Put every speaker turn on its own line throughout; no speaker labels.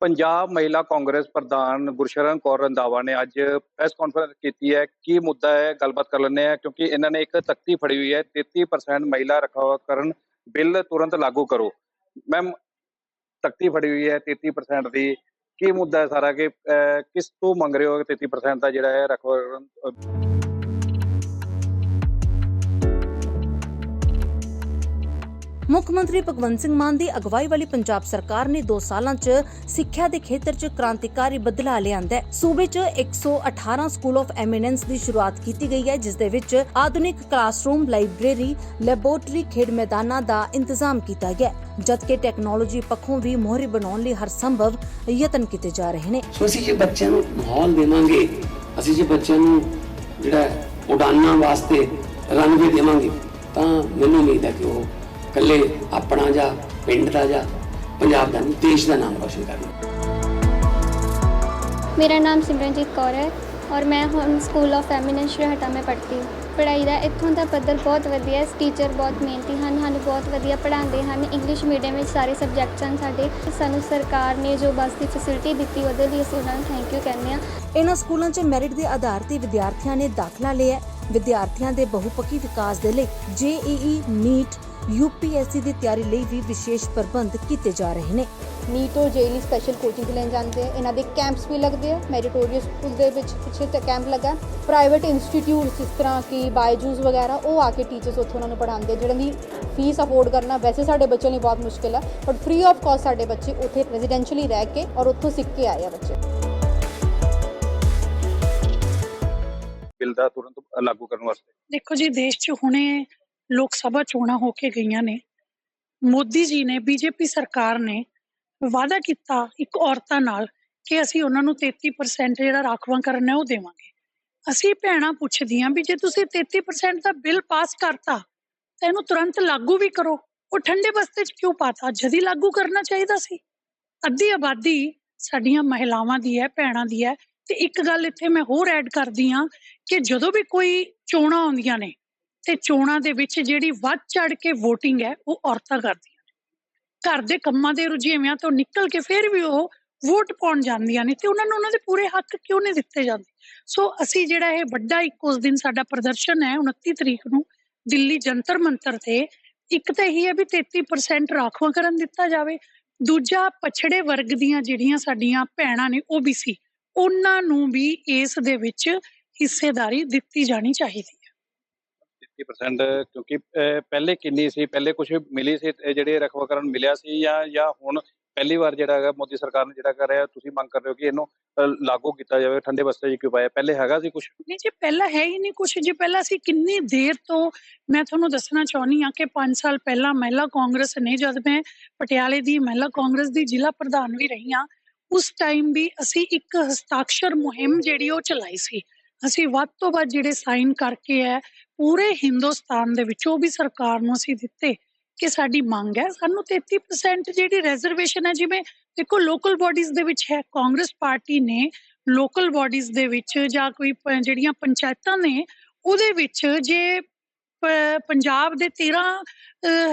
ਪੰਜਾਬ ਮਹਿਲਾ ਕਾਂਗਰਸ ਪ੍ਰਧਾਨ ਗੁਰਸ਼ਰਨ ਕੌਰ ਰੰਧਾਵਾ ਨੇ ਅੱਜ ਪ੍ਰੈਸ ਕਾਨਫਰੰਸ ਕੀਤੀ ਹੈ। ਕੀ ਮੁੱਦਾ ਹੈ? ਗੱਲਬਾਤ ਕਰ ਲੈਂਦੇ ਆ ਕਿਉਂਕਿ ਇਹਨਾਂ ਨੇ ਇੱਕ ਤਖਤੀ ਫੜੀ ਹੋਈ ਹੈ। 33% ਮਹਿਲਾ ਰਖਾਵਾ ਕਰਨ ਬਿੱਲ ਤੁਰੰਤ ਲਾਗੂ ਕਰੋ। ਮੈਮ, ਤਖਤੀ ਫੜੀ ਹੋਈ ਹੈ 33% ਦੀ। ਕੀ ਮੁੱਦਾ ਹੈ ਸਾਰਾ ਕਿ ਕਿਸ ਤੋਂ ਮੰਗ ਰਹੇ ਹੋ ਕਿ 33% ਦਾ ਜਿਹੜਾ ਹੈ ਰਖਾਵਾ ਕਰਨ
ਮੁੱਖ ਮੰਤਰੀ ਭਗਵੰਤ ਸਿੰਘ ਮਾਨ ਦੀ ਅਗਵਾਈ ਵਾਲੀ ਪੰਜਾਬ ਸਰਕਾਰ ਨੇ 2 ਸਾਲਾਂ 'ਚ ਸਿੱਖਿਆ ਦੇ ਖੇਤਰ 'ਚ ਕ੍ਰਾਂਤੀਕਾਰੀ ਬਦਲਾਅ ਲਿਆਂਦਾ ਹੈ। ਸੂਬੇ 'ਚ 118 ਸਕੂਲ ਆਫ ਐਮੀਨੈਂਸ ਦੀ ਸ਼ੁਰੂਆਤ ਕੀਤੀ ਗਈ ਹੈ, ਜਿਸ ਦੇ ਵਿੱਚ ਆਧੁਨਿਕ ਕਲਾਸਰੂਮ ਲਾਇਬ੍ਰੇਰੀ ਲੈਬੋਰਟਰੀ ਖੇਡ ਮੈਦਾਨਾਂ ਦਾ ਇੰਤਜ਼ਾਮ ਕੀਤਾ ਗਿਆ ਜਦਕਿ ਟੈਕਨੋਲੋਜੀ ਪੱਖੋਂ ਵੀ ਮੋਹਰੀ ਬਣਾਉਣ ਲਈ ਹਰ ਸੰਭਵ ਯਤਨ ਕੀਤੇ ਜਾ ਰਹੇ ਨੇ।
ਸੋ ਅਸੀਂ ਜੇ ਬੱਚਿਆਂ ਨੂੰ ਮਾਹੌਲ ਦੇਵਾਂਗੇ, ਅਸੀਂ ਜੇ ਬੱਚਿਆਂ ਨੂੰ ਜਿਹੜਾ ਉਡਾਨਾਂ ਵਾਸਤੇ ਰਨਵੇ ਦੇਵਾਂਗੇ, ਤਾਂ ਮੈਨੂੰ ਉਮੀਦ ਹੈ ਕਿ ਉਹ ਕੱਲੇ ਆਪਣਾ ਜਾਂ ਪਿੰਡ ਦਾ ਜਾਂ ਪੰਜਾਬ ਦਾ ਨਹੀਂ ਦੇਸ਼ ਦਾ ਨਾਮ ਰੋਸ਼ਨ ਕਰਨਾ।
ਮੇਰਾ ਨਾਮ ਸਿਮਰਨਜੀਤ ਕੌਰ ਹੈ ਔਰ ਮੈਂ ਹੁਣ ਸਕੂਲ ਆਫ ਫੈਮਿਨਨ ਸ਼ਰਹਟਾ ਮੈਂ ਪੜ੍ਹਦੀ ਪੜ੍ਹਾਈ ਦਾ ਇੱਥੋਂ ਦਾ ਪੱਧਰ ਬਹੁਤ ਵਧੀਆ ਹੈ। ਟੀਚਰ ਬਹੁਤ ਮਿਹਨਤੀ ਹਨ ਸਾਨੂੰ ਬਹੁਤ ਵਧੀਆ ਪੜ੍ਹਾਉਂਦੇ ਹਨ। ਇੰਗਲਿਸ਼ ਮੀਡੀਅਮ ਵਿੱਚ ਸਾਰੇ ਸਬਜੈਕਟਸ ਹਨ ਸਾਡੇ। ਸਾਨੂੰ ਸਰਕਾਰ ਨੇ ਜੋ ਬੱਸ ਦੀ ਫੈਸਿਲਿਟੀ ਦਿੱਤੀ ਉਹਦੇ ਲਈ ਅਸੀਂ ਉਹਨਾਂ ਨੂੰ ਥੈਂਕ ਯੂ ਕਹਿੰਦੇ ਹਾਂ।
ਇਹਨਾਂ ਸਕੂਲਾਂ 'ਚ ਮੈਰਿਟ ਦੇ ਆਧਾਰ ਤੇ ਵਿਦਿਆਰਥੀਆਂ ਨੇ ਦਾਖਲਾ ਲਿਆ ਵਿਦਿਆਰਥੀਆਂ ਦੇ ਬਹੁਪੱਖੀ ਵਿਕਾਸ ਦੇ ਲਈ ਜੇਈਈ ਨੀਟ ਯੂਪੀਐਸਸੀ ਦੀ ਤਿਆਰੀ ਲਈ ਵੀ ਵਿਸ਼ੇਸ਼ ਪ੍ਰਬੰਧ ਕੀਤੇ ਜਾ ਰਹੇ ਨੇ।
ਨੀਟ ਔਰ ਜੇਲੀ ਸਪੈਸ਼ਲ ਕੋਚਿੰਗ ਲੈਣ ਜਾਂਦੇ ਆ। ਇਹਨਾਂ ਦੇ ਕੈਂਪਸ ਵੀ ਲੱਗਦੇ ਆ। ਮੈਰੀਟੋਰੀਅਸ ਸਕੂਲ ਦੇ ਵਿੱਚ ਪਿੱਛੇ ਤੇ ਕੈਂਪ ਲੱਗਾ। ਪ੍ਰਾਈਵੇਟ ਇੰਸਟੀਟਿਊਟਸ ਜਿਸ ਤਰ੍ਹਾਂ ਕਿ ਬਾਇਜੂਸ ਵਗੈਰਾ ਉਹ ਆ ਕੇ ਟੀਚਰਸ ਉੱਥੇ ਉਹਨਾਂ ਨੂੰ ਪੜ੍ਹਾਉਂਦੇ ਆ, ਜਿਹਨਾਂ ਦੀ ਫੀਸ ਅਫੋਰਡ ਕਰਨਾ ਵੈਸੇ ਸਾਡੇ ਬੱਚਿਆਂ ਲਈ ਬਹੁਤ ਮੁਸ਼ਕਿਲ ਹੈ ਬਟ ਫ੍ਰੀ ਆਫ ਕਾਸਟ ਸਾਡੇ ਬੱਚੇ ਉੱਥੇ ਰੈਜ਼ੀਡੈਂਸ਼ੀਅਲੀ ਰਹਿ ਕੇ ਔਰ ਉੱਥੋਂ ਸਿੱਖ ਕੇ ਆਏ ਆ ਬੱਚੇ।
ਬਿੱਲ ਦਾ ਤੁਰੰਤ ਲਾਗੂ ਕਰਨ ਵਾਸਤੇ।
ਦੇਖੋ ਜੀ ਦੇਸ਼ 'ਚ ਹੁਣੇ ਲੋਕ ਸਭਾ ਚੋਣਾਂ ਹੋ ਕੇ ਗਈਆਂ ਨੇ। ਮੋਦੀ ਜੀ ਨੇ, ਬੀਜੇਪੀ ਸਰਕਾਰ ਨੇ ਵਾਅਦਾ ਕੀਤਾ ਇੱਕ ਔਰਤਾਂ ਨਾਲ ਕਿ ਅਸੀਂ ਉਹਨਾਂ ਨੂੰ 33% ਜਿਹੜਾ ਰਾਖਵਾਂਕਰਨ ਹੈ ਉਹ ਦੇਵਾਂਗੇ। ਅਸੀਂ ਭੈਣਾਂ ਪੁੱਛਦੀਆਂ ਵੀ ਜੇ ਤੁਸੀਂ 33% ਦਾ ਬਿੱਲ ਪਾਸ ਕਰਤਾ, ਤਾਂ ਇਹਨੂੰ ਤੁਰੰਤ ਲਾਗੂ ਵੀ ਕਰੋ। ਉਹ ਠੰਡੇ ਬਸਤੇ 'ਚ ਕਿਉਂ ਪਾਤਾ? ਜਦੀ ਲਾਗੂ ਕਰਨਾ ਚਾਹੀਦਾ ਸੀ। ਅੱਧੀ ਆਬਾਦੀ ਸਾਡੀਆਂ ਮਹਿਲਾਵਾਂ ਦੀ ਹੈ, ਭੈਣਾਂ ਦੀ ਹੈ। ਤੇ ਇੱਕ ਗੱਲ ਇੱਥੇ ਮੈਂ ਹੋਰ ਐਡ ਕਰਦੀ ਹਾਂ ਕਿ ਜਦੋਂ ਵੀ ਕੋਈ ਚੋਣਾਂ ਆਉਂਦੀਆਂ ਨੇ ਤੇ ਚੋਣਾਂ ਦੇ ਵਿੱਚ ਜਿਹੜੀ ਵੱਧ ਚੜ ਕੇ VOTING ਹੈ, ਉਹ ਔਰਤਾਂ ਕਰਦੀਆਂ ਨੇ। ਘਰ ਦੇ ਕੰਮਾਂ ਦੇ ਰੁਝੇਵਿਆਂ ਤੋਂ ਨਿਕਲ ਕੇ ਫਿਰ ਵੀ ਉਹ ਵੋਟ ਪਾਉਣ ਜਾਂਦੀਆਂ ਨੇ ਤੇ ਉਹਨਾਂ ਨੂੰ ਉਹਨਾਂ ਦੇ ਪੂਰੇ ਹੱਕ ਕਿਉਂ ਨਹੀਂ ਦਿੱਤੇ ਜਾਂਦੇ? ਸੋ ਅਸੀਂ ਜਿਹੜਾ ਇਹ ਵੱਡਾ ਇੱਕ ਉਸ ਦਿਨ ਸਾਡਾ ਪ੍ਰਦਰਸ਼ਨ ਹੈ 29 ਤਰੀਕ ਨੂੰ ਦਿੱਲੀ ਜੰਤਰ ਮੰਤਰ ਤੇ ਇੱਕ ਤਾਂ ਇਹੀ ਹੈ ਵੀ 33% ਰਾਖਵਾਂਕਰਨ ਦਿੱਤਾ ਜਾਵੇ। ਦੂਜਾ ਪਛੜੇ ਵਰਗ ਦੀਆਂ ਜਿਹੜੀਆਂ ਸਾਡੀਆਂ ਭੈਣਾਂ ਨੇ OBC ਉਹਨਾਂ ਨੂੰ ਵੀ ਇਸ ਦੇ ਵਿੱਚ ਹਿੱਸੇਦਾਰੀ ਦਿੱਤੀ ਜਾਣੀ ਚਾਹੀਦੀ ਹੈ।
33% ਕਿਉਂਕਿ ਅਹ, ਪਹਿਲੇ ਕਿੰਨੀ ਸੀ ਪਹਿਲੇ ਕੁਝ ਮਿਲੀ ਸੀ ਇਹ ਜਿਹੜੇ ਰਖਵਾਕਰਨ ਮਿਲਿਆ ਸੀ ਜਾਂ ਜਾਂ ਹੁਣ ਪਹਿਲੀ ਵਾਰ ਜਿਹੜਾ ਹੈਗਾ ਮੋਦੀ ਸਰਕਾਰ ਨੇ ਜਿਹੜਾ ਕਰ ਰਿਹਾ ਤੁਸੀਂ ਮੰਗ ਕਰ ਰਹੇ ਹੋ ਕਿ ਇਹਨੂੰ ਅਹ, ਲਾਗੂ ਕੀਤਾ ਜਾਵੇ ਠੰਡੇ ਬਸਤੇ 'ਚ ਕਿਉਂ ਪਾਇਆ? ਪਹਿਲੇ ਹੈਗਾ ਸੀ ਕੁਝ
ਨਹੀਂ ਜੀ ਪਹਿਲਾਂ ਹੈ ਹੀ ਨਹੀਂ ਕੁਛ। ਜੀ ਪਹਿਲਾਂ ਅਸੀਂ ਕਿੰਨੀ ਦੇਰ ਤੋਂ ਮੈਂ ਤੁਹਾਨੂੰ ਦੱਸਣਾ ਚਾਹੁੰਦੀ ਹਾਂ ਕਿ 5 ਸਾਲ ਪਹਿਲਾਂ ਮਹਿਲਾ ਕਾਂਗਰਸ ਨੇ ਜਦ ਮੈਂ ਪਟਿਆਲੇ ਦੀ ਮਹਿਲਾ ਕਾਂਗਰਸ ਦੀ ਜ਼ਿਲ੍ਹਾ ਪ੍ਰਧਾਨ ਵੀ ਰਹੀ ਹਾਂ ਉਸ ਟਾਈਮ ਵੀ ਅਸੀਂ ਇੱਕ ਹਸਤਾਖਰ ਮੁਹਿੰਮ ਜਿਹੜੀ ਉਹ ਚਲਾਈ ਸੀ। ਅਸੀਂ ਵੱਧ ਤੋਂ ਵੱਧ ਜਿਹੜੇ ਸਾਈਨ ਕਰਕੇ ਹੈ ਪੂਰੇ ਹਿੰਦੁਸਤਾਨ ਦੇ ਵਿੱਚ, ਉਹ ਵੀ ਸਰਕਾਰ ਨੂੰ ਅਸੀਂ ਦਿੱਤੇ ਕਿ ਸਾਡੀ ਮੰਗ ਹੈ। ਸਾਨੂੰ 33% ਜਿਹੜੀ ਰਿਜ਼ਰਵੇਸ਼ਨ ਹੈ, ਜਿਵੇਂ ਦੇਖੋ ਲੋਕਲ ਬਾਡੀਜ਼ ਦੇ ਵਿੱਚ ਹੈ, ਕਾਂਗਰਸ ਪਾਰਟੀ ਨੇ ਲੋਕਲ ਬਾਡੀਜ਼ ਦੇ ਵਿੱਚ ਜਾਂ ਕੋਈ ਜਿਹੜੀਆਂ ਪੰਚਾਇਤਾਂ ਨੇ, ਉਹਦੇ ਵਿੱਚ ਜੇ ਪੰਜਾਬ ਦੇ 13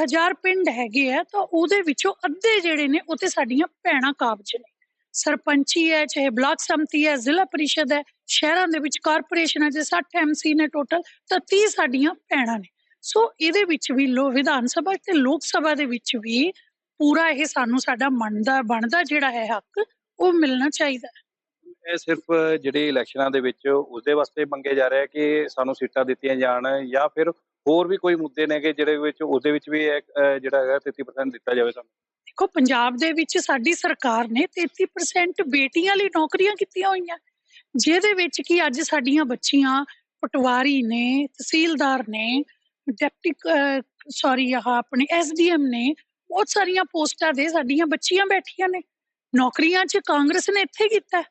ਹਜ਼ਾਰ ਪਿੰਡ ਹੈਗੇ ਆ, ਤਾਂ ਉਹਦੇ ਵਿੱਚੋਂ ਅੱਧੇ ਜਿਹੜੇ ਨੇ, ਉਹ ਤੇ ਸਾਡੀਆਂ ਭੈਣਾਂ ਕਾਬਜ ਨੇ। ਸਰਪੰਚੀ ਹੈ, ਚਾਹੇ ਬਲਾਕ ਸੰਮਤੀ ਹੈ, ਜ਼ਿਲ੍ਹਾ ਪਰਿਸ਼ਦ ਹੈ, ਸ਼ਹਿਰਾਂ ਦੇ ਵਿੱਚ ਕਾਰਪੋਰੇਸ਼ਨ ਹੈ 60 ਐਮਸੀ ਨੇ ਟੋਟਲ ਤਾਂ 30 ਸਾਡੀਆਂ ਭੈਣਾਂ ਨੇ। ਸੋ ਇਹਦੇ ਵਿੱਚ ਵੀ ਲੋ, ਵਿਧਾਨ ਸਭਾ ਤੇ ਲੋਕ ਸਭਾ ਦੇ ਵਿੱਚ ਵੀ ਪੂਰਾ ਇਹ ਸਾਨੂੰ ਸਾਡਾ ਮੰਨਦਾ, ਬਣਦਾ ਜਿਹੜਾ ਹੈ ਹੱਕ, ਉਹ ਮਿਲਣਾ ਚਾਹੀਦਾ
ਇਹ ਸਿਰਫ ਜਿਹੜੇ ਇਲੈਕਸ਼ਨਾਂ ਦੇ ਵਿੱਚ ਉਸਦੇ ਵਾਸਤੇ ਮੰਗੇ ਜਾ ਰਿਹਾ ਕਿ ਸਾਨੂੰ ਸੀਟਾਂ ਦਿੱਤੀਆਂ ਜਾਣ ਜਾਂ ਫਿਰ ਹੋਰ ਵੀ ਕੋਈ ਮੁੱਦੇ ਨੇ ਕਿ ਜਿਹੜੇ ਵਿੱਚ, ਉਹਦੇ ਵਿੱਚ ਵੀ ਜਿਹੜਾ ਹੈਗਾ 33% ਦਿੱਤਾ ਜਾਵੇ ਸਾਨੂੰ।
ਦੇਖੋ, ਪੰਜਾਬ ਦੇ ਵਿੱਚ ਸਾਡੀ ਸਰਕਾਰ ਨੇ 33% ਬੇਟੀਆਂ ਲਈ ਨੌਕਰੀਆਂ ਕੀਤੀਆਂ ਹੋਈਆਂ। ਜਿਹਦੇ ਵਿੱਚ ਕੀ ਅੱਜ ਸਾਡੀਆਂ ਬੱਚੀਆਂ ਪਟਵਾਰੀ ਨੇ, ਤਹਿਸੀਲਦਾਰ ਨੇ, ਡਿਪਟੀ ਸੌਰੀ ਆਹ ਆਪਣੇ ਐਸਡੀਐਮ ਨੇ, ਬਹੁਤ ਸਾਰੀਆਂ ਪੋਸਟਾਂ ਦੇ ਸਾਡੀਆਂ ਬੱਚੀਆਂ ਬੈਠੀਆਂ ਨੇ। ਨੌਕਰੀਆਂ 'ਚ ਕਾਂਗਰਸ ਨੇ ਇੱਥੇ ਕੀਤਾ।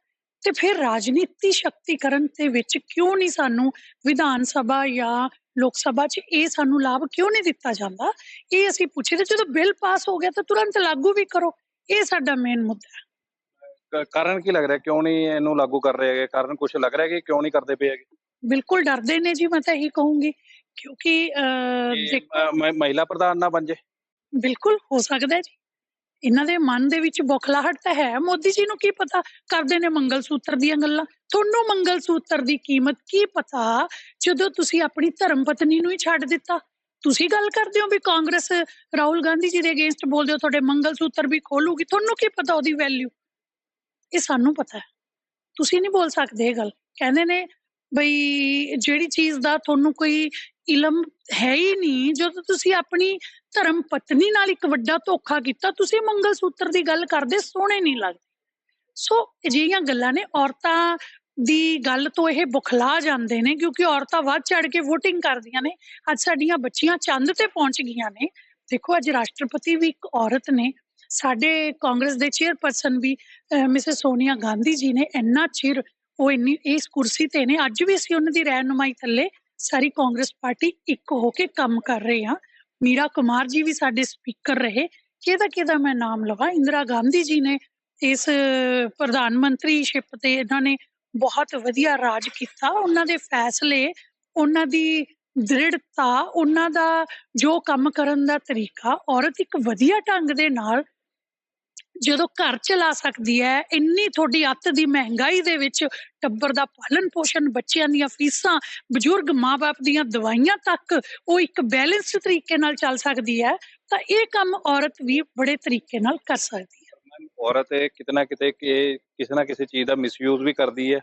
ਤੇ ਫਿਰ ਰਾਜਨੀਤੀ ਸ਼ਕਤੀਕਰਨ ਦੇ ਵਿੱਚ ਕਿਉਂ ਨਹੀਂ ਸਾਨੂੰ ਵਿਧਾਨ ਸਭਾ ਜਾਂ ਲੋਕ ਸਭਾ 'ਚ ਇਹ ਸਾਨੂੰ ਲਾਭ ਕਿਉਂ ਨਹੀਂ ਦਿੱਤਾ ਜਾਂਦਾ? ਇਹ ਅਸੀਂ ਪੁੱਛੇ ਤੇ ਜਦੋਂ ਬਿੱਲ ਪਾਸ ਹੋ ਗਿਆ ਤਾਂ ਤੁਰੰਤ ਲਾਗੂ ਵੀ ਕਰੋ। ਇਹ ਸਾਡਾ ਮੇਨ ਮੁੱਦਾ ਹੈ।
ਕਾਰਨ ਕੀ ਲੱਗ ਰਿਹਾ? ਕਿਉਂ ਨਹੀਂ ਇਹਨੂੰ ਲਾਗੂ ਕਰ ਰਹੇ ਹੈਗੇ? ਕਾਰਨ ਕੁਝ ਲੱਗ ਰਿਹਾ ਕਿ ਕਿਉਂ ਨਹੀਂ ਕਰਦੇ ਪਏ ਹੈਗੇ?
ਬਿਲਕੁਲ ਡਰਦੇ ਨੇ ਜੀ ਮੈਂ ਤਾਂ ਇਹੀ ਕਹੂੰਗੀ। ਕਿਉਂਕਿ
ਮਹਿਲਾ ਪ੍ਰਧਾਨ ਨਾ ਬਣ ਜੇ।
ਬਿਲਕੁਲ ਹੋ ਸਕਦਾ ਹੈ ਜੀ। ਇਹਨਾਂ ਦੇ ਮਨ ਦੇ ਵਿੱਚ ਬੁਖਲਾਹਟ ਤਾਂ ਹੈ। ਮੋਦੀ ਜੀ ਨੂੰ ਕੀ ਪਤਾ? ਕਰਦੇ ਨੇ ਮੰਗਲ ਸੂਤਰ ਦੀਆਂ ਗੱਲਾਂ। ਤੁਹਾਨੂੰ ਮੰਗਲ ਸੂਤਰ ਦੀ ਕੀਮਤ ਕੀ ਪਤਾ? ਜਦੋਂ ਤੁਸੀਂ ਆਪਣੀ ਧਰਮ ਪਤਨੀ ਨੂੰ ਹੀ ਛੱਡ ਦਿੱਤਾ। ਤੁਸੀਂ ਗੱਲ ਕਰਦੇ ਹੋ ਵੀ ਕਾਂਗਰਸ ਰਾਹੁਲ ਗਾਂਧੀ ਜੀ ਦੇ ਅਗੇਂਸਟ ਬੋਲਦੇ ਹੋ, ਤੁਹਾਡੇ ਮੰਗਲ ਸੂਤਰ ਵੀ ਖੋਲੂਗੀ। ਤੁਹਾਨੂੰ ਕੀ ਪਤਾ ਉਹਦੀ ਵੈਲਿਊ ਇਹ ਸਾਨੂੰ ਪਤਾ ਹੈ। ਤੁਸੀਂ ਨਹੀਂ ਬੋਲ ਸਕਦੇ ਇਹ ਗੱਲ। ਕਹਿੰਦੇ ਨੇ ਬਈ ਜਿਹੜੀ ਚੀਜ਼ ਦਾ ਤੁਹਾਨੂੰ ਕੋਈ ਇਲਮ ਹੈ ਹੀ ਨਹੀਂ, ਜਦੋਂ ਤੁਸੀਂ ਆਪਣੀ ਧਰਮ ਪਤਨੀ ਨਾਲ ਇੱਕ ਵੱਡਾ ਧੋਖਾ ਕੀਤਾ, ਤੁਸੀਂ ਮੰਗਲ ਸੂਤਰ ਦੀ ਗੱਲ ਕਰਦੇ, ਸੋਹਣੇ ਨਹੀਂ ਲੱਗਦੇ। ਸੋ ਅਜਿਹੀਆਂ ਗੱਲਾਂ ਨੇ ਔਰਤਾਂ ਦੀ ਗੱਲ ਤੋਂ ਇਹ ਬੁਖਲਾ ਜਾਂਦੇ ਨੇ, ਕਿਉਂਕਿ ਔਰਤਾਂ ਵੱਧ ਚੜ ਕੇ VOTING ਕਰਦੀਆਂ ਨੇ। ਅੱਜ ਸਾਡੀਆਂ ਬੱਚੀਆਂ ਚੰਦ ਤੇ ਪਹੁੰਚ ਗਈਆਂ ਨੇ। ਦੇਖੋ, ਅੱਜ ਰਾਸ਼ਟਰਪਤੀ ਵੀ ਇੱਕ ਔਰਤ ਨੇ। ਸਾਡੇ ਕਾਂਗਰਸ ਦੇ ਚੇਅਰਪਰਸਨ ਵੀ ਮਿਸਿਸ ਸੋਨੀਆ ਗਾਂਧੀ ਜੀ ਨੇ ਇੰਨਾ ਚਿਰ ਉਹ ਇੰਨੀ, ਇਸ ਕੁਰਸੀ ਤੇ ਨੇ। ਅੱਜ ਵੀ ਅਸੀਂ ਉਹਨਾਂ ਦੀ ਰਹਿਨੁਮਾਈ ਥੱਲੇ ਸਾਰੀ ਕਾਂਗਰਸ ਪਾਰਟੀ ਇੱਕ ਹੋ ਕੇ ਕੰਮ ਕਰ ਰਹੇ ਹਾਂ ਮੀਰਾ ਕੁਮਾਰ ਜੀ ਵੀ ਸਾਡੇ ਸਪੀਕਰ ਰਹੇ। ਕਿਹਦਾ ਕਿਹਦਾ ਮੈਂ ਨਾਮ ਲਵਾਂ? ਇੰਦਰਾ ਗਾਂਧੀ ਜੀ ਨੇ ਇਸ ਪ੍ਰਧਾਨ ਮੰਤਰੀ ਸ਼ਿਪ ਤੇ ਇਹਨਾਂ ਨੇ ਬਹੁਤ ਵਧੀਆ ਰਾਜ ਕੀਤਾ। ਉਹਨਾਂ ਦੇ ਫੈਸਲੇ, ਉਹਨਾਂ ਦੀ ਦ੍ਰਿੜਤਾ, ਉਹਨਾਂ ਦਾ ਜੋ ਕੰਮ ਕਰਨ ਦਾ ਤਰੀਕਾ, ਔਰਤ ਇੱਕ ਵਧੀਆ ਢੰਗ ਦੇ ਨਾਲ ਜਦੋਂ ਘਰ ਚਲਾ ਸਕਦੀ ਹੈ ਇੰਨੀ ਤੁਹਾਡੀ ਅੱਤ ਦੀ ਮਹਿੰਗਾਈ ਦੇ ਵਿੱਚ ਟੱਬਰ ਦਾ ਪਾਲਣ ਪੋਸ਼ਣ ਬੱਚਿਆਂ ਦੀਆਂ ਫੀਸਾਂ ਬਜ਼ੁਰਗ ਮਾਪੇ ਦੀਆਂ ਦਵਾਈਆਂ ਤੱਕ ਉਹ ਇੱਕ ਬੈਲੈਂਸਡ ਤਰੀਕੇ ਨਾਲ ਚੱਲ ਸਕਦੀ ਹੈ ਤਾਂ ਇਹ ਕੰਮ ਔਰਤ ਵੀ ਬੜੇ ਤਰੀਕੇ ਨਾਲ ਕਰ ਸਕਦੀ ਹੈ।
ਔਰਤ ਇਹ ਕਿਤੇ ਨਾ ਕਿਤੇ ਕਿ ਕਿਸੇ ਨਾ ਕਿਸੇ ਚੀਜ਼ ਦਾ ਮਿਸਯੂਜ਼ ਵੀ ਕਰਦੀ ਹੈ।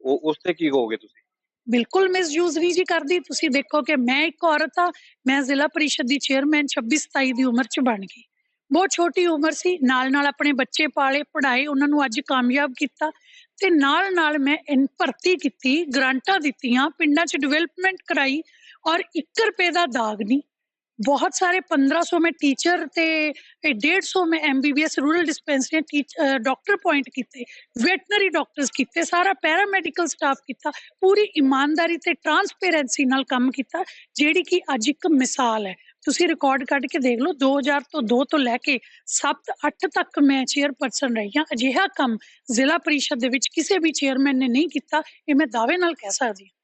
ਉਹ ਉਸ ਤੇ ਕੀ ਕਹੋਗੇ ਤੁਸੀਂ?
ਬਿਲਕੁਲ ਮਿਸਯੂਜ਼ ਨਹੀਂ ਜੀ ਕਰਦੀ। ਤੁਸੀਂ ਦੇਖੋ ਕਿ ਮੈਂ ਇੱਕ ਔਰਤ ਆ ਮੈਂ ਜ਼ਿਲ੍ਹਾ ਪਰਿਸ਼ਦ ਦੀ ਚੇਅਰਮੈਨ 26 27 ਦੀ ਉਮਰ 'ਚ ਬਣ ਗਈ। ਬਹੁਤ ਛੋਟੀ ਉਮਰ ਸੀ, ਨਾਲ ਨਾਲ ਆਪਣੇ ਬੱਚੇ ਪਾਲੇ, ਪੜ੍ਹਾਏ, ਉਹਨਾਂ ਨੂੰ ਅੱਜ ਕਾਮਯਾਬ ਕੀਤਾ ਤੇ ਨਾਲ ਨਾਲ ਮੈਂ ਇਨ ਭਰਤੀ ਕੀਤੀ, ਗ੍ਰਾਂਟਾਂ ਦਿੱਤੀਆਂ, ਪਿੰਡਾਂ 'ਚ ਡਿਵੈਲਪਮੈਂਟ ਕਰਾਈ ਔਰ 1 ਰੁਪਏ ਦਾ ਦਾਗ ਨਹੀਂ। ਬਹੁਤ ਸਾਰੇ 1500 ਮੈਂ ਟੀਚਰ ਤੇ ਇਹ 150 ਮੈਂ MBBS rural dispensary doctor appoint ਕੀਤੇ ਵੈਟਨਰੀ ਡਾਕਟਰਸ ਕੀਤੇ, ਸਾਰਾ ਪੈਰਾਮੈਡੀਕਲ ਸਟਾਫ ਕੀਤਾ, ਪੂਰੀ ਇਮਾਨਦਾਰੀ ਤੇ ਟਰਾਂਸਪੇਰੈਂਸੀ ਨਾਲ ਕੰਮ ਕੀਤਾ, ਜਿਹੜੀ ਕਿ ਅੱਜ ਇੱਕ ਮਿਸਾਲ ਹੈ। ਤੁਸੀਂ ਰਿਕਾਰਡ ਕੱਢ ਕੇ ਦੇਖ ਲਓ 2000 ਤੋਂ 2 ਤੋਂ ਲੈ ਕੇ 7 8 ਤੱਕ ਮੈਂ ਚੇਅਰਪਰਸਨ ਰਹੀ ਹਾਂ। ਅਜਿਹਾ ਕੰਮ ਜ਼ਿਲ੍ਹਾ ਪਰਿਸ਼ਦ ਦੇ ਵਿੱਚ ਕਿਸੇ ਵੀ ਚੇਅਰਮੈਨ ਨੇ ਨਹੀਂ ਕੀਤਾ ਇਹ ਮੈਂ ਦਾਅਵੇ ਨਾਲ ਕਹਿ ਸਕਦੀ ਹਾਂ।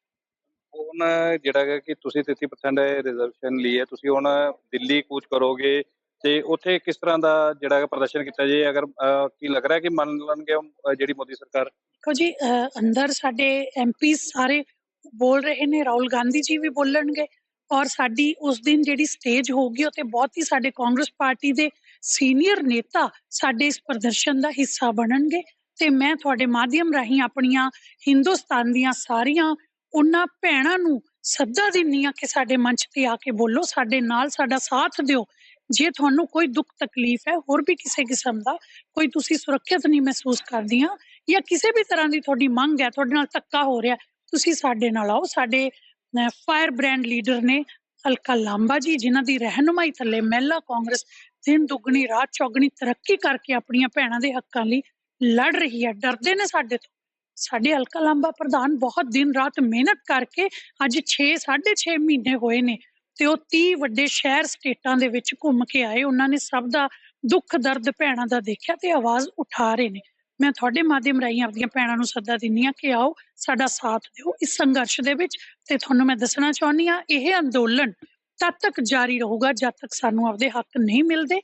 ਹੁਣ ਜਿਹੜਾ ਹੈ ਕਿ ਤੁਸੀਂ 33% ਰਿਜ਼ਰਵੇਸ਼ਨ ਲਈ ਹੈ ਤੁਸੀਂ ਹੁਣ ਦਿੱਲੀ ਕੂਚ ਕਰੋਗੇ ਤੇ ਉੱਥੇ ਕਿਸ ਤਰ੍ਹਾਂ ਦਾ ਜਿਹੜਾ ਹੈ ਪ੍ਰਦਰਸ਼ਨ ਕੀਤਾ ਜੇ? ਅਗਰ ਕੀ ਲੱਗ ਰਿਹਾ ਕਿ ਮੰਨ ਲੈਣਗੇ ਜਿਹੜੀ ਮੋਦੀ ਸਰਕਾਰ?
ਦੇਖੋ ਜੀ ਅੰਦਰ ਸਾਡੇ ਐਮਪੀ ਸਾਰੇ ਬੋਲ ਰਹੇ ਨੇ ਰਾਹੁਲ ਗਾਂਧੀ ਜੀ ਵੀ ਬੋਲਣਗੇ ਔਰ ਸਾਡੀ ਉਸ ਦਿਨ ਜਿਹੜੀ ਸਟੇਜ ਹੋਊਗੀ ਉੱਤੇ ਬਹੁਤ ਹੀ ਸਾਡੇ ਕਾਂਗਰਸ ਪਾਰਟੀ ਦੇ ਸੀਨੀਅਰ ਨੇਤਾ ਸਾਡੇ ਇਸ ਪ੍ਰਦਰਸ਼ਨ ਦਾ ਹਿੱਸਾ ਬਣਨਗੇ ਤੇ ਮੈਂ ਤੁਹਾਡੇ ਮਾਧਿਅਮ ਰਾਹੀਂ ਆਪਣੀਆਂ ਹਿੰਦੁਸਤਾਨ ਦੀਆਂ ਸਾਰੀਆਂ ਉਹਨਾਂ ਭੈਣਾਂ ਨੂੰ ਸੱਦਾ ਦਿੰਨੀ ਆ ਕਿ ਸਾਡੇ ਮੰਚ ਤੇ ਆ ਕੇ ਬੋਲੋ, ਸਾਡੇ ਨਾਲ ਸਾਡਾ ਸਾਥ ਦਿਓ। ਜੇ ਤੁਹਾਨੂੰ ਕੋਈ ਦੁੱਖ ਤਕਲੀਫ ਹੈ, ਹੋਰ ਵੀ ਕਿਸੇ ਕਿਸਮ ਦਾ, ਕੋਈ ਤੁਸੀਂ ਸੁਰੱਖਿਅਤ ਨਹੀਂ ਮਹਿਸੂਸ ਕਰਦੀਆਂ ਜਾਂ ਕਿਸੇ ਵੀ ਤਰ੍ਹਾਂ ਦੀ ਤੁਹਾਡੀ ਮੰਗ ਹੈ, ਤੁਹਾਡੇ ਨਾਲ ਧੱਕਾ ਹੋ ਰਿਹਾ, ਤੁਸੀਂ ਸਾਡੇ ਨਾਲ ਆਓ, ਸਾਡੇ ਫਾਇਰ ਬ੍ਰਾਂਡ ਲੀਡਰ ਨੇ ਹਲਕਾ ਲਾਂਬਾ ਜੀ, ਜਿਨ੍ਹਾਂ ਦੀ ਰਹਿਨੁਮਾਈ ਥੱਲੇ ਮਹਿਲਾ ਕਾਂਗਰਸ, ਦਿਨ ਦੁੱਗਣੀ, ਰਾਤ ਚੌਗਣੀ ਤਰੱਕੀ ਕਰਕੇ ਆਪਣੀਆਂ ਭੈਣਾਂ ਦੇ ਹੱਕਾਂ ਲਈ ਲੜ ਰਹੀ ਹੈ। ਡਰਦੇ ਨੇ ਸਾਡੇ ਤੋਂ। ਸਾਡੇ ਅਲਕਾ ਲਾਂਬਾ ਪ੍ਰਧਾਨ ਬਹੁਤ ਦਿਨ ਰਾਤ ਮਿਹਨਤ ਕਰਕੇ ਅੱਜ 6 6.5 ਮਹੀਨੇ ਹੋਏ ਨੇ ਤੇ ਉਹ 30 ਵੱਡੇ ਸ਼ਹਿਰ ਸਟੇਟਾਂ ਦੇ ਵਿੱਚ ਘੁੰਮ ਕੇ ਆਏ। ਉਹਨਾਂ ਨੇ ਸਭ ਦਾ ਦੁੱਖ ਦਰਦ ਭੈਣਾਂ ਦਾ ਦੇਖਿਆ ਤੇ ਆਵਾਜ਼ ਉਠਾ ਰਹੇ ਨੇ। ਮੈਂ ਤੁਹਾਡੇ ਮਾਧਿਅਮ ਰਾਹੀਂ ਆਪਣੀਆਂ ਭੈਣਾਂ ਨੂੰ ਸੱਦਾ ਦਿੰਨੀ ਆ ਕਿ ਆਓ ਸਾਡਾ ਸਾਥ ਦਿਓ ਇਸ ਸੰਘਰਸ਼ ਦੇ ਵਿੱਚ। ਤੇ ਤੁਹਾਨੂੰ ਮੈਂ ਦੱਸਣਾ ਚਾਹੁੰਦੀ ਆ ਇਹ ਅੰਦੋਲਨ ਤਦ ਤੱਕ ਜਾਰੀ ਰਹੂਗਾ ਜਦ ਤੱਕ ਸਾਨੂੰ ਆਪਦੇ ਹੱਕ ਨਹੀਂ ਮਿਲਦੇ।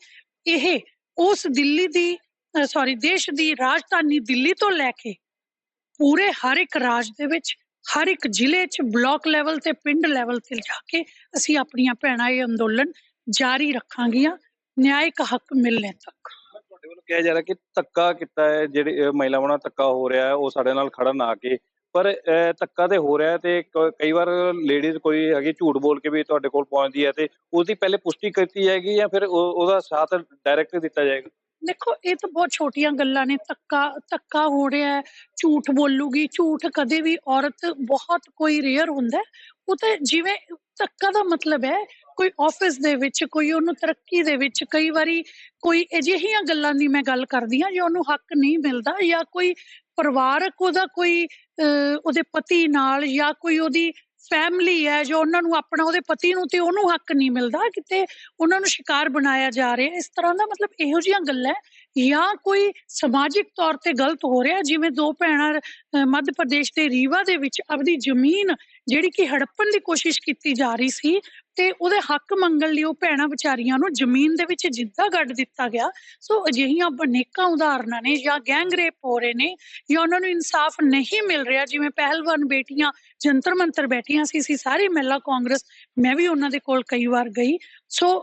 ਇਹ ਉਸ ਦਿੱਲੀ ਦੀ ਸੌਰੀ ਦੇਸ਼ ਦੀ ਰਾਜਧਾਨੀ ਦਿੱਲੀ ਤੋਂ ਲੈ ਕੇ ਪੂਰੇ ਹਰ ਇੱਕ ਰਾਜ ਦੇ ਵਿੱਚ, ਹਰ ਇੱਕ ਜ਼ਿਲ੍ਹੇ 'ਚ, ਬਲਾਕ ਲੈਵਲ ਤੇ ਪਿੰਡ ਲੈਵਲ ਤੇ ਜਾ ਕੇ ਅਸੀਂ ਆਪਣੀਆਂ ਭੈਣਾਂ ਇਹ ਅੰਦੋਲਨ ਜਾਰੀ ਰੱਖਾਂਗੀਆਂ। ਨਿਆਇਕ ਹੱਕ ਮਿਲਣੇ ਤੱਕ।
ਕਿਹਾ ਜਾ ਰਿਹਾ ਕਿ ਧੱਕਾ ਕੀਤਾ ਹੈ, ਜਿਹੜੇ ਮਹਿਲਾਵਾਂ ਨਾਲ ਧੱਕਾ ਹੋ ਰਿਹਾ ਹੈ, ਉਹ ਸਾਡੇ ਨਾਲ ਖੜਨ ਆ ਕੇ। ਪਰ ਧੱਕਾ ਤੇ ਹੋ ਰਿਹਾ ਤੇ ਕਈ ਵਾਰ ਲੇਡੀਜ਼ ਕੋਈ ਹੈਗੀ ਝੂਠ ਬੋਲ ਕੇ ਵੀ ਤੁਹਾਡੇ ਕੋਲ ਪਹੁੰਚਦੀ ਹੈ ਤੇ ਉਹਦੀ ਪਹਿਲੇ ਪੁਸ਼ਟੀ ਕੀਤੀ ਜਾਏਗੀ ਜਾਂ ਫਿਰ ਉਹਦਾ ਸਾਥ ਡਾਇਰੈਕਟ ਦਿੱਤਾ ਜਾਏਗਾ?
ਦੇਖੋ, ਇਹ ਤਾਂ ਬਹੁਤ ਛੋਟੀਆਂ ਗੱਲਾਂ ਨੇ। ਧੱਕਾ ਧੱਕਾ ਹੋ ਰਿਹਾ ਹੈ, ਝੂਠ ਬੋਲੂਗੀ, ਝੂਠ ਕਦੇ ਵੀ ਔਰਤ ਬਹੁਤ ਕੋਈ ਰੇਅਰ ਹੁੰਦਾ ਉਹ ਤਾਂ ਜਿਵੇਂ ਧੱਕਾ ਦਾ ਮਤਲਬ ਹੈ ਕੋਈ ਆਫਿਸ ਦੇ ਵਿੱਚ, ਕੋਈ ਉਹਨੂੰ ਤਰੱਕੀ ਦੇ ਵਿੱਚ, ਕਈ ਵਾਰੀ ਕੋਈ ਅਜਿਹੀਆਂ ਗੱਲਾਂ ਦੀ ਮੈਂ ਗੱਲ ਕਰਦੀ ਹਾਂ, ਜੇ ਉਹਨੂੰ ਹੱਕ ਨਹੀਂ ਮਿਲਦਾ ਜਾਂ ਕੋਈ ਪਰਿਵਾਰਕ ਉਹਦਾ ਕੋਈ ਉਹਦੇ ਪਤੀ ਨਾਲ ਜਾਂ ਕੋਈ ਉਹਦੀ ਫੈਮਿਲੀ ਹੈ ਜੋ ਉਹਨਾਂ ਨੂੰ ਆਪਣਾ ਉਹਦੇ ਪਤੀ ਨੂੰ ਤੇ ਉਹਨੂੰ ਹੱਕ ਨਹੀਂ ਮਿਲਦਾ ਕਿਤੇ ਉਹਨਾਂ ਨੂੰ ਸ਼ਿਕਾਰ ਬਣਾਇਆ ਜਾ ਰਿਹਾ। ਇਸ ਤਰ੍ਹਾਂ ਦਾ ਮਤਲਬ ਇਹੋ ਜਿਹੀਆਂ ਗੱਲਾਂ ਜਾਂ ਕੋਈ ਸਮਾਜਿਕ ਤੌਰ ਤੇ ਗਲਤ ਹੋ ਰਿਹਾ, ਜਿਵੇਂ ਦੋ ਭੈਣਾਂ ਮੱਧ ਪ੍ਰਦੇਸ਼ ਦੇ ਰੀਵਾ ਦੇ ਵਿੱਚ ਆਪਣੀ ਜ਼ਮੀਨ ਜਿਹੜੀ ਕਿ ਹੜੱਪਣ ਦੀ ਕੋਸ਼ਿਸ਼ ਕੀਤੀ ਜਾ ਰਹੀ ਸੀ ਤੇ ਉਹਦੇ ਹੱਕ ਮੰਗਣ ਲਈ ਉਹ ਭੈਣਾਂ ਵਿਚਾਰੀਆਂ ਨੂੰ ਜ਼ਮੀਨ ਦੇ ਵਿੱਚ ਜਿੱਦਾਂ ਗੱਡ ਦਿੱਤਾ ਗਿਆ, ਸੋ ਅਜਿਹੀਆਂ ਅਨੇਕਾਂ ਉਦਾਹਰਨਾਂ ਨੇ ਜਾਂ ਗੈਂਗ ਰੇਪ ਹੋ ਰਹੇ ਨੇ ਜਾਂ ਉਹਨਾਂ ਨੂੰ ਇਨਸਾਫ ਨਹੀਂ ਮਿਲ ਰਿਹਾ, ਜਿਵੇਂ ਪਹਿਲਵਾਨ ਬੇਟੀਆਂ, ਜੰਤਰ ਮੰਤਰ ਬੈਠੀਆਂ ਸੀ ਸੀ ਸਾਰੀ ਮਹਿਲਾ ਕਾਂਗਰਸ, ਮੈਂ ਵੀ ਉਹਨਾਂ ਦੇ ਕੋਲ ਕਈ ਵਾਰ ਗਈ, ਸੋ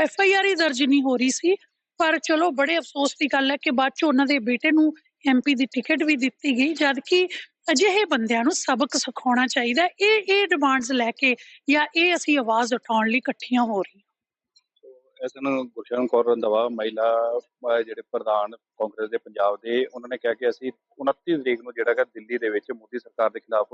ਐਫ ਆਈ ਆਰ ਹੀ ਦਰਜ ਨਹੀਂ ਹੋ ਰਹੀ ਸੀ, ਪਰ ਚਲੋ ਬੜੇ ਅਫਸੋਸ ਦੀ ਗੱਲ ਹੈ ਕਿ ਬਾਅਦ ਚ ਉਹਨਾਂ ਦੇ ਬੇਟੇ ਨੂੰ ਐਮਪੀ ਦੀ ਟਿਕਟ ਵੀ ਦਿੱਤੀ ਗਈ ਜਦ ਕਿ ਅਜਿਹੇ ਬੰਦਿਆਂ ਨੂੰ ਸਬਕ ਸਿਖਾਉਣਾ ਚਾਹੀਦਾ ਇਹ ਇਹ ਡਿਮਾਂਡਸ ਲੈ ਕੇ ਜਾਂ ਇਹ ਅਸੀਂ ਆਵਾਜ਼ ਉਠਾਉਣ ਲਈ ਇਕੱਠੀਆਂ ਹੋ ਰਹੀਆਂ।
ਐਸ ਗੁਰਸ਼ਰਨ ਕੌਰ ਰੰਧਾਵਾ ਮਹਿਲਾ ਜਿਹੜੇ ਪ੍ਰਧਾਨ ਕਾਂਗਰਸ ਦੇ ਪੰਜਾਬ ਦੇ, ਉਹਨਾਂ ਨੇ ਕਿਹਾ ਕਿ ਅਸੀਂ 29 ਤਰੀਕ ਨੂੰ ਜਿਹੜਾ ਹੈਗਾ ਦਿੱਲੀ ਦੇ ਵਿੱਚ ਮੋਦੀ ਸਰਕਾਰ ਦੇ ਖਿਲਾਫ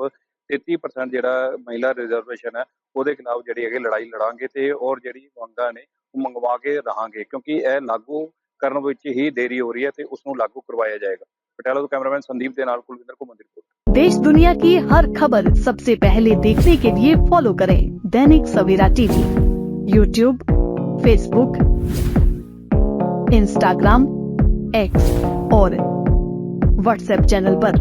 33% ਜਿਹੜਾ ਮਹਿਲਾ ਰਿਜ਼ਰਵੇਸ਼ਨ ਹੈ, ਉਹਦੇ ਖਿਲਾਫ ਜਿਹੜੀ ਹੈਗੀ ਲੜਾਈ ਲੜਾਂਗੇ ਤੇ ਔਰ ਜਿਹੜੀ ਮੰਗਾਂ ਨੇ ਉਹ ਮੰਗਵਾ ਕੇ ਰਹਾਂਗੇ। ਕਿਉਂਕਿ ਇਹ ਲਾਗੂ ਕਰਨ ਵਿੱਚ ਹੀ ਦੇਰੀ ਹੋ ਰਹੀ ਹੈ ਤੇ ਉਸ ਨੂੰ ਲਾਗੂ ਕਰਵਾਇਆ ਜਾਏਗਾ ਪਟਿਆਲਾ ਤੋਂ ਕੈਮਰਾਮੈਨ ਸੰਦੀਪ ਦੇ ਨਾਲ ਕੁਲਵਿੰਦਰ ਘੁੰਮਣ ਦੀ ਰਿਪੋਰਟ
देश दुनिया की हर खबर सबसे पहले देखने के लिए फॉलो करें Dainik Savera TV YouTube Facebook Instagram X और व्हाट्सएप चैनल पर।